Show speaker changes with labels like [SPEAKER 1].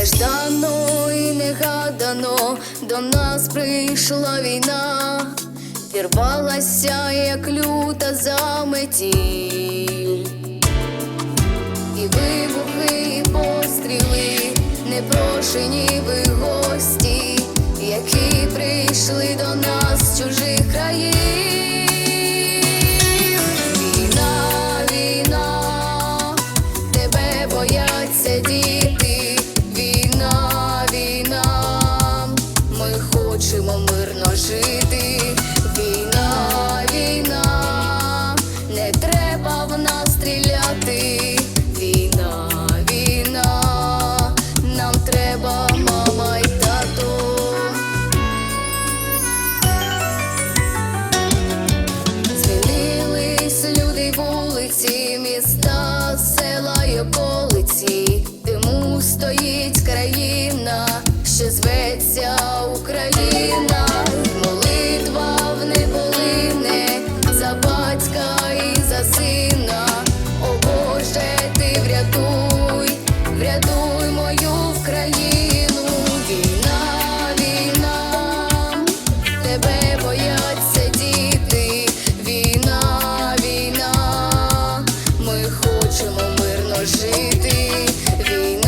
[SPEAKER 1] Неждано і негадано до нас прийшла війна, вірвалася, як люта заметіль і вибухи, і постріли, непрошені ви гості, які прийшли до нас з чужих країн. вулиці, міста, села й околиці, Диму стоїть країна, що зветься Україна. хочемо мирно жити. Він